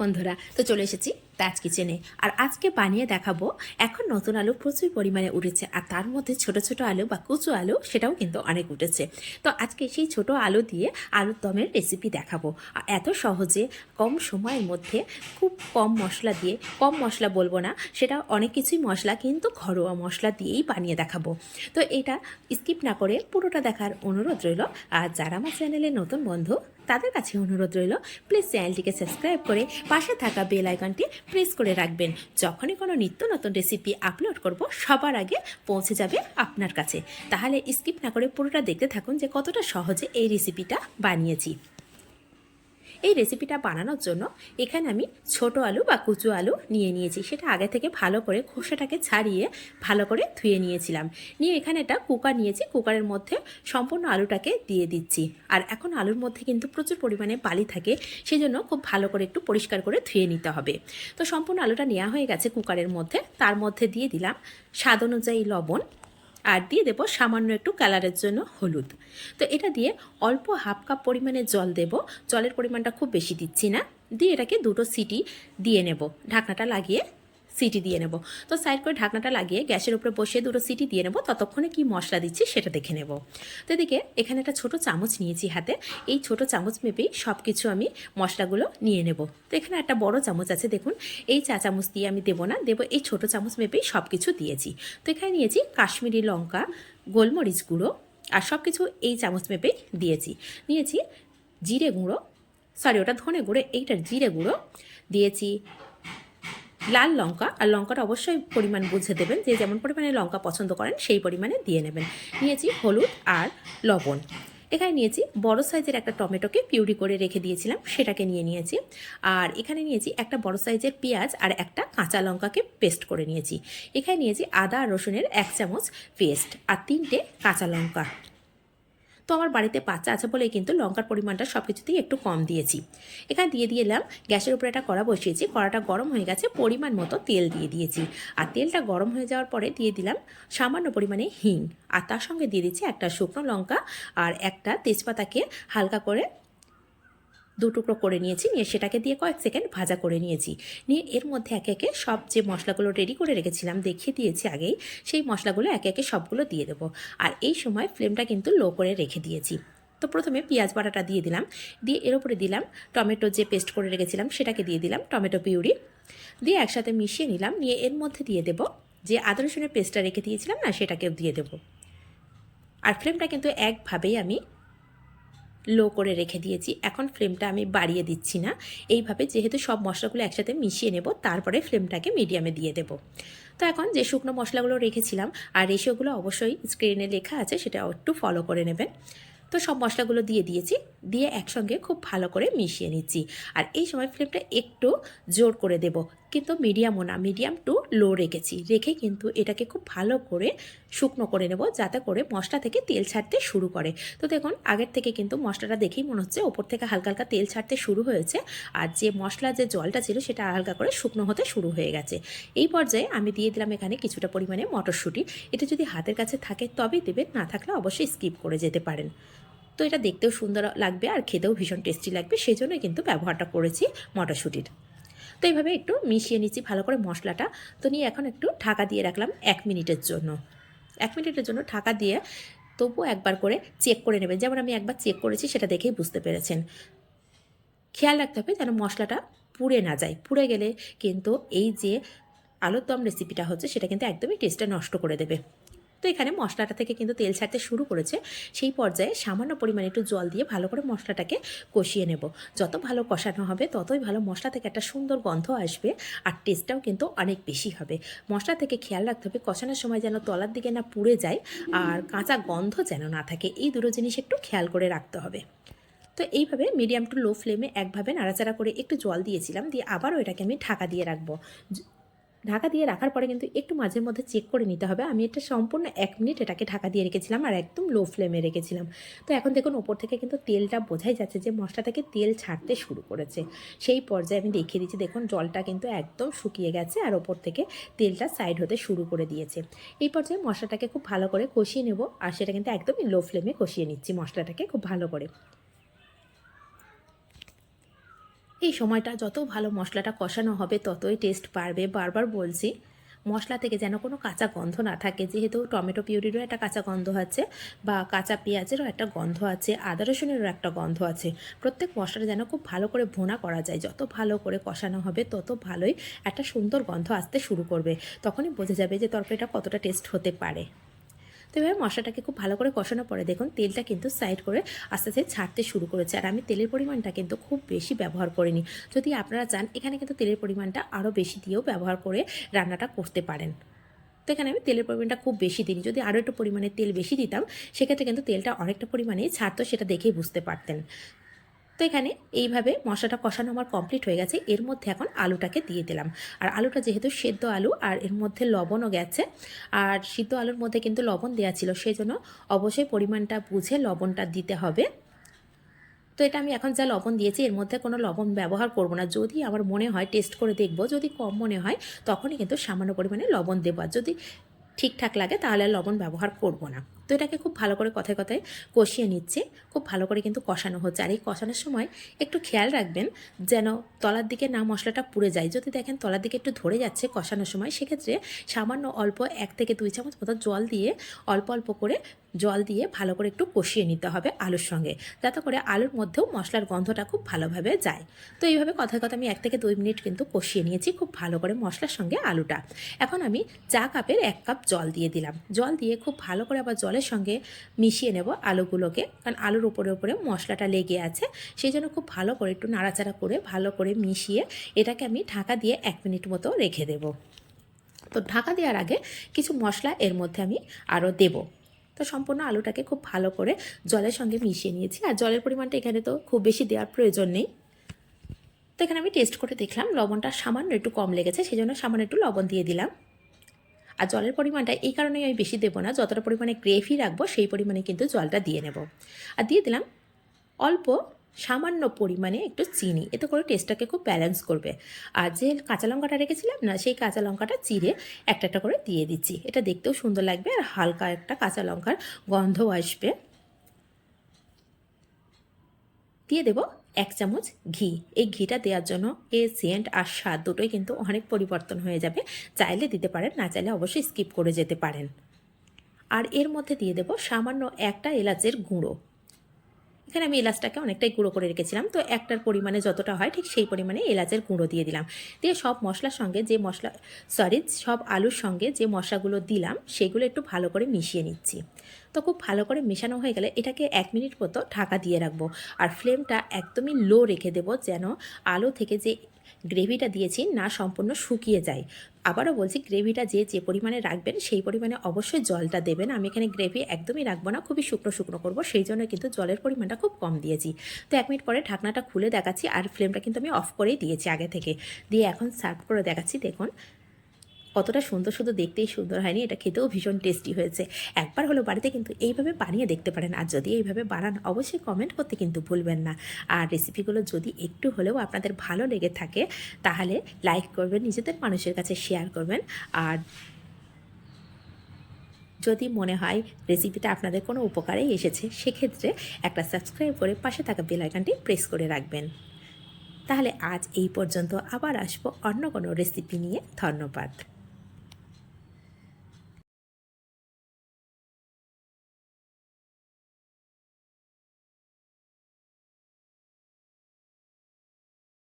বন্ধুরা, তো চলে এসেছি তাজ কিচেনে আর আজকে বানিয়ে দেখাবো, এখন নতুন আলু প্রচুর পরিমাণে উঠেছে, আর তার মধ্যে ছোট ছোট আলু বা কুচু আলু সেটাও কিন্তু অনেক উঠেছে। তো আজকে সেই ছোট আলু দিয়ে আলুর দমের রেসিপি দেখাবো। এত সহজে, কম সময়ের মধ্যে, খুব কম মশলা দিয়ে, কম মশলা বলব না, সেটা অনেক কিছুই মশলা, কিন্তু ঘরোয়া মশলা দিয়েই বানিয়ে দেখাবো। তো এটা স্কিপ না করে পুরোটা দেখার অনুরোধ রইল, আর যারা আমার চ্যানেলে নতুন বন্ধু তাদের কাছে অনুরোধ রইল প্লিজ চ্যানেলটিকে সাবস্ক্রাইব করে পাশে থাকা বেল আইকনটি প্রেস করে রাখবেন। যখনই কোনো নিত্য নতুন রেসিপি আপলোড করব, সবার আগে পৌঁছে যাবে আপনার কাছে। তাহলে স্কিপ না করে পুরোটা দেখতে থাকুন যে কতটা সহজে এই রেসিপিটা বানিয়েছি। এই রেসিপিটা বানানোর জন্য এখানে আমি ছোট আলু বা কুচু আলু নিয়ে নিয়েছি। সেটা আগে থেকে ভালো করে খোসাটাকে ছাড়িয়ে ভালো করে ধুয়ে নিয়েছিলাম। নিয়ে এখানে একটা কুকার নিয়েছি। কুকারের মধ্যে সম্পূর্ণ আলুটাকে দিয়ে দিচ্ছি। আর এখন আলুর মধ্যে কিন্তু প্রচুর পরিমাণে বালি থাকে সেই জন্য খুব ভালো করে একটু পরিষ্কার করে ধুয়ে নিতে হবে। তো সম্পূর্ণ আলুটা নেওয়া হয়ে গেছে কুকারের মধ্যে। তার মধ্যে দিয়ে দিলাম স্বাদ অনুযায়ী লবণ আর দিয়ে দেবো সামান্য একটু কালারের জন্য হলুদ। তো এটা দিয়ে অল্প হাফ কাপ পরিমাণে জল দেব। জলের পরিমাণটা খুব বেশি দিচ্ছি না। দিয়ে এটাকে দুটো সিটি দিয়ে নেব। ঢাকনাটা লাগিয়ে সিটি দিয়ে নেব। তো সাইড করে ঢাকনাটা লাগিয়ে গ্যাসের উপরে বসিয়ে দুটো সিটি দিয়ে নেব। ততক্ষণে কি মশলা দিচ্ছি সেটা দেখে নেব। তো এদিকে এখানে একটা ছোট চামচ নিয়েছি হাতে। এই ছোট চামচ মেপেই সব কিছু আমি মশলাগুলো নিয়ে নেব। তো এখানে একটা বড় চামচ আছে, দেখুন। এই চা চামচ দিয়ে আমি দেবো না, দেবো এই ছোট চামচ মেপেই সব কিছু দিয়েছি। তো এখানে নিয়েছি কাশ্মীরি লঙ্কা, গোলমরিচ গুঁড়ো আর সব কিছু এই চামচ মেপেই দিয়েছি। নিয়েছি জিরে গুঁড়ো সরি ওটা ধনে গুঁড়ো, এইটার জিরে গুঁড়ো। দিয়েছি লাল লঙ্কা আর লঙ্কাটা অবশ্যই পরিমাণ বুঝে দেবেন যে যেমন পরিমাণে লঙ্কা পছন্দ করেন সেই পরিমাণে দিয়ে নেবেন। নিয়েছি হলুদ আর লবণ। এখানে নিয়েছি বড় সাইজের একটা টমেটোকে পিউরি করে রেখে দিয়েছিলাম, সেটাকে নিয়ে নিয়েছি। আর এখানে নিয়েছি একটা বড় সাইজের পেঁয়াজ আর একটা কাঁচা লঙ্কাকে পেস্ট করে নিয়েছি। এখানে নিয়েছি আদা আর রসুনের এক চামচ পেস্ট আর তিনটে কাঁচা লঙ্কা। তো আমার বাড়িতে বাচ্চা আছে বলে কিন্তু লঙ্কার পরিমাণটা সব কিছুতেই একটু কম দিয়েছি। এখানে দিয়ে দিলাম, গ্যাসের উপরে একটা কড়া বসিয়েছি, কড়াটা গরম হয়ে গেছে, পরিমাণ মতো তেল দিয়ে দিয়েছি। আর তেলটা গরম হয়ে যাওয়ার পরে দিয়ে দিলাম সামান্য পরিমাণে হিং। আর তার সঙ্গে দিয়ে দিচ্ছি একটা শুকনো লঙ্কা আর একটা তেজপাতাকে হালকা করে দু টুকরো করে নিয়েছি, নিয়ে সেটাকে দিয়ে কয়েক সেকেন্ড ভাজা করে নিয়েছি। নিয়ে এর মধ্যে একে একে সব যে মশলাগুলো রেডি করে রেখেছিলাম, দেখিয়ে দিয়েছি আগেই, সেই মশলাগুলো একে একে সবগুলো দিয়ে দেবো। আর এই সময় ফ্লেমটা কিন্তু লো করে রেখে দিয়েছি। তো প্রথমে পেঁয়াজ বাটাটা দিয়ে দিলাম, দিয়ে এর উপরে দিলাম টমেটো যে পেস্ট করে রেখেছিলাম, সেটাকে দিয়ে দিলাম টমেটো পিউরি। দিয়ে একসাথে মিশিয়ে নিলাম, নিয়ে এর মধ্যে দিয়ে দেবো যে আদা রসুনের পেস্টটা রেখে দিয়েছিলাম না, সেটাকেও দিয়ে দেবো। আর ফ্লেমটা কিন্তু একভাবেই আমি লো করে রেখে দিয়েছি। এখন ফ্লেমটা আমি বাড়িয়ে দিচ্ছি না। এইভাবে যেহেতু সব মশলাগুলো একসাথে মিশিয়ে নেব, তারপরে ফ্লেমটাকে মিডিয়ামে দিয়ে দেব। তো এখন যে শুকনো মশলাগুলো রেখেছিলাম, আর রেশিওগুলো অবশ্যই স্ক্রিনে লেখা আছে, সেটা একটু ফলো করে নেবেন। তো সব মশলাগুলো দিয়ে দিয়েছি। দিয়ে একসঙ্গে খুব ভালো করে মিশিয়ে নিচ্ছি। আর এই সময় ফ্লেমটা একটু জোর করে দেব। কিন্তু মিডিয়ামও না, মিডিয়াম টু লো রেখেছি। রেখে কিন্তু এটাকে খুব ভালো করে শুকনো করে নেব, যাতে করে মশলা থেকে তেল ছাড়তে শুরু করে। তো দেখুন, আগের থেকে কিন্তু মশলাটা দেখেই মনে হচ্ছে ওপর থেকে হালকা হালকা তেল ছাড়তে শুরু হয়েছে। আর যে মশলা, যে জলটা ছিল সেটা হালকা করে শুকনো হতে শুরু হয়ে গেছে। এই পর্যায়ে আমি দিয়ে দিলাম এখানে কিছুটা পরিমাণে মটরশুঁটি। এটা যদি হাতের কাছে থাকে তবেই দেবেন, না থাকলে অবশ্যই স্কিপ করে যেতে পারেন। তো এটা দেখতেও সুন্দর লাগবে আর খেতেও ভীষণ টেস্টি লাগবে। সেই জন্যই কিন্তু ব্যবহারটা করেছি মটরশুঁটির। তো এইভাবে একটু মিশিয়ে নিচ্ছি ভালো করে মশলাটা। তো নিয়ে এখন একটু ঢাকা দিয়ে রাখলাম এক মিনিটের জন্য। এক মিনিটের জন্য ঢাকা দিয়ে তবুও একবার করে চেক করে নেবেন। যেমন আমি একবার চেক করেছি, সেটা দেখেই বুঝতে পেরেছেন। খেয়াল রাখতে হবে যেন মশলাটা পুড়ে না যায়। পুড়ে গেলে কিন্তু এই যে আলুর দম রেসিপিটা হচ্ছে, সেটা কিন্তু একদমই টেস্টটা নষ্ট করে দেবে। তো এখানে মশলাটা থেকে কিন্তু তেল ছাড়তে শুরু করেছে। সেই পর্যায়ে সামান্য পরিমাণে একটু জল দিয়ে ভালো করে মশলাটাকে কষিয়ে নেব। যত ভালো কষানো হবে, ততই ভালো মশলা থেকে একটা সুন্দর গন্ধ আসবে আর টেস্টটাও কিন্তু অনেক বেশি হবে। মশলা থেকে খেয়াল রাখতে হবে, কষানোর সময় যেন তলার দিকে না পুড়ে যায় আর কাঁচা গন্ধ যেন না থাকে। এই দুটো জিনিস একটু খেয়াল করে রাখতে হবে। তো এইভাবে মিডিয়াম টু লো ফ্লেমে একভাবে নাড়াচাড়া করে একটু জল দিয়েছিলাম, দিয়ে আবারও এটাকে আমি ঢাকা দিয়ে রাখব। ঢাকা দিয়ে রাখার পরে কিন্তু একটু মাঝে মধ্যে চেক করে নিতে হবে। আমি এটা সম্পূর্ণ এক মিনিট এটাকে ঢাকা দিয়ে রেখেছিলাম আর একদম লো ফ্লেমে রেখেছিলাম। তো এখন দেখুন ওপর থেকে কিন্তু তেলটা বোঝাই যাচ্ছে যে মশলা থেকে তেল ছাড়তে শুরু করেছে। সেই পর্যায়ে আমি দেখিয়ে দিচ্ছি, দেখুন জলটা কিন্তু একদম শুকিয়ে গেছে আর ওপর থেকে তেলটা সাইড হতে শুরু করে দিয়েছে। এই পর্যায়ে মশলাটাকে খুব ভালো করে কষিয়ে নেব আর সেটা কিন্তু একদমই লো ফ্লেমে কষিয়ে নিচ্ছি মশলাটাকে খুব ভালো করে। এই সময়টা যত ভালো মশলাটা কষানো হবে, ততই টেস্ট বাড়বে। বারবার বলছি, মশলা থেকে যেন কোনো কাঁচা গন্ধ না থাকে। যেহেতু টমেটো পিউরিরও একটা কাঁচা গন্ধ আছে বা কাঁচা পেঁয়াজেরও একটা গন্ধ আছে, আদা রসুনেরও একটা গন্ধ আছে। প্রত্যেক মশলাটা যেন খুব ভালো করে ভোনা করা যায়। যত ভালো করে কষানো হবে, তত ভালোই একটা সুন্দর গন্ধ আসতে শুরু করবে। তখনই বোঝা যাবে যে তরকারিটা কতটা টেস্ট হতে পারে। তো এভাবে মশলাটাকে খুব ভালো করে কষানো পরে দেখুন, তেলটা কিন্তু সাইড করে আস্তে আস্তে ছাড়তে শুরু করেছে। আর আমি তেলের পরিমাণটা কিন্তু খুব বেশি ব্যবহার করিনি। যদি আপনারা চান, এখানে কিন্তু তেলের পরিমাণটা আরও বেশি দিয়েও ব্যবহার করে রান্নাটা করতে পারেন। তো এখানে আমি তেলের পরিমাণটা খুব বেশি দিই যদি আরও একটু পরিমাণে তেল বেশি দিতাম, সেক্ষেত্রে কিন্তু তেলটা অনেকটা পরিমাণেই ছাড়তো, সেটা দেখেই বুঝতে পারতেন। তো এখানে এইভাবে মশলাটা কষানো আমার কমপ্লিট হয়ে গেছে। এর মধ্যে এখন আলুটাকে দিয়ে দিলাম। আর আলুটা যেহেতু সেদ্ধ আলু, আর এর মধ্যে লবণও গেছে। আর সিদ্ধ আলুর মধ্যে কিন্তু লবণ দেওয়া ছিল সেই জন্য অবশ্যই পরিমাণটা বুঝে লবণটা দিতে হবে। তো এটা আমি এখন যা লবণ দিয়েছি, এর মধ্যে কোনো লবণ ব্যবহার করব না। যদি আমার মনে হয় টেস্ট করে দেখব। যদি কম মনে হয়, তখনই কিন্তু সামান্য পরিমাণে লবণ দেবো। আর যদি ঠিকঠাক লাগে, তাহলে লবণ ব্যবহার করব না। তো এটাকে খুব ভালো করে কথায় কথায় কষিয়ে নিচ্ছে। খুব ভালো করে কিন্তু কষানো হচ্ছে। আর এই কষানোর সময় একটু খেয়াল রাখবেন যেন তলার দিকে না মশলাটা পুড়ে যায়। যদি দেখেন তলার দিকে একটু ধরে যাচ্ছে কষানোর সময়, সেক্ষেত্রে সামান্য অল্প এক থেকে দুই চামচ মতো জল দিয়ে, অল্প অল্প করে জল দিয়ে ভালো করে একটু কষিয়ে নিতে হবে আলুর সঙ্গে। যাতে করে আলুর মধ্যেও মশলার গন্ধটা খুব ভালোভাবে যায়। তো এইভাবে কথায় কথা আমি এক থেকে দুই মিনিট কিন্তু কষিয়ে নিয়েছি খুব ভালো করে মশলার সঙ্গে আলুটা। এখন আমি চা কাপের এক কাপ জল দিয়ে দিলাম। জল দিয়ে খুব ভালো করে আবার জলের সঙ্গে মিশিয়ে নেব আলুগুলোকে। কারণ আলুর উপরে উপরে মশলাটা লেগে আছে। সেই জন্য খুব ভালো করে একটু নাড়াচাড়া করে ভালো করে মিশিয়ে এটাকে আমি ঢাকা দিয়ে এক মিনিট মতো রেখে দেব। তো ঢাকা দেওয়ার আগে কিছু মশলা এর মধ্যে আমি আরও দেবো। তো সম্পূর্ণ আলুটাকে খুব ভালো করে জলের সঙ্গে মিশিয়ে নিয়েছি। আর জলের পরিমাণটা এখানে তো খুব বেশি দেওয়ার প্রয়োজন নেই। তো এখানে আমি টেস্ট করে দেখলাম, লবণটা সামান্য একটু কম লেগেছে, সেই জন্য সামান্য একটু লবণ দিয়ে দিলাম। আর জলের পরিমাণটা এই কারণেই আমি বেশি দেবো না। যতটা পরিমাণে গ্রেভি রাখব, সেই পরিমাণে কিন্তু জলটা দিয়ে নেব। আর দিয়ে দিলাম অল্প সামান্য পরিমাণে একটু চিনি। এতে করে টেস্টটাকে খুব ব্যালেন্স করবে। আর যে কাঁচা লঙ্কাটা রেখেছিলাম না, সেই কাঁচা লঙ্কাটা চিড়ে একটা একটা করে দিয়ে দিচ্ছি। এটা দেখতেও সুন্দর লাগবে আর হালকা একটা কাঁচা লঙ্কার গন্ধও আসবে। দিয়ে দেব এক চামচ ঘি। এই ঘিটা দেওয়ার জন্য এ সেন্ট আর স্বাদ দুটোই কিন্তু অনেক পরিবর্তন হয়ে যাবে। চাইলে দিতে পারেন, না চাইলে অবশ্যই স্কিপ করে যেতে পারেন। আর এর মধ্যে দিয়ে দেব সামান্য একটা এলাচের গুঁড়ো। এখানে আমি এলাচটাকে অনেকটাই গুঁড়ো করে রেখেছিলাম, তো একটার পরিমাণে যতটা হয় ঠিক সেই পরিমাণে এলাচের গুঁড়ো দিয়ে দিলাম। দিয়ে সব মশলার সঙ্গে যে মশলা সরি সব আলুর সঙ্গে যে মশলাগুলো দিলাম সেগুলো একটু ভালো করে মিশিয়ে নিচ্ছি। তো খুব ভালো করে মেশানো হয়ে গেলে এটাকে এক মিনিট মতো ঢাকা দিয়ে রাখব। আর ফ্লেমটা একদমই লো রেখে দেবো যেন আলু থেকে যে গ্রেভিটা দিয়েছি, না সম্পূর্ণ শুকিয়ে যায়। আবারও বলছি, গ্রেভিটা যে যে পরিমাণে রাখবেন, সেই পরিমাণে অবশ্যই জলটা দেবেন। আমি এখানে গ্রেভি একদমই রাখব না, খুবই শুকনো শুকনো করব, সেই জন্য কিন্তু জলের পরিমাণটা খুব কম দিয়েছি। তো এক মিনিট পরে ঢাকনাটা খুলে দেখাচ্ছি, আর ফ্লেমটা কিন্তু আমি অফ করেই দিয়েছি আগে থেকে। দিয়ে এখন সার্ভ করে দেখাচ্ছি, দেখুন। কতটা সুন্দর শুধু দেখতেই সুন্দর হয়নি, এটা খেতেও ভীষণ টেস্টি হয়েছে। একবার হলো বাড়িতে কিন্তু এইভাবে বানিয়ে দেখতে পারেন, আর যদি এইভাবে বানান, অবশ্যই কমেন্ট করতে কিন্তু ভুলবেন না। আর রেসিপিগুলো যদি একটু হলেও আপনাদের ভালো লেগে থাকে, তাহলে লাইক করবেন, নিজেদের মানুষের কাছে শেয়ার করবেন। আর যদি মনে হয় রেসিপিটা আপনাদের কোনো উপকারেই এসেছে, সেক্ষেত্রে একটা সাবস্ক্রাইব করে পাশে থাকা বেল আইকনটি প্রেস করে রাখবেন। তাহলে আজ এই পর্যন্ত আবার আসব অন্য কোনো রেসিপি নিয়ে, ধন্যবাদ।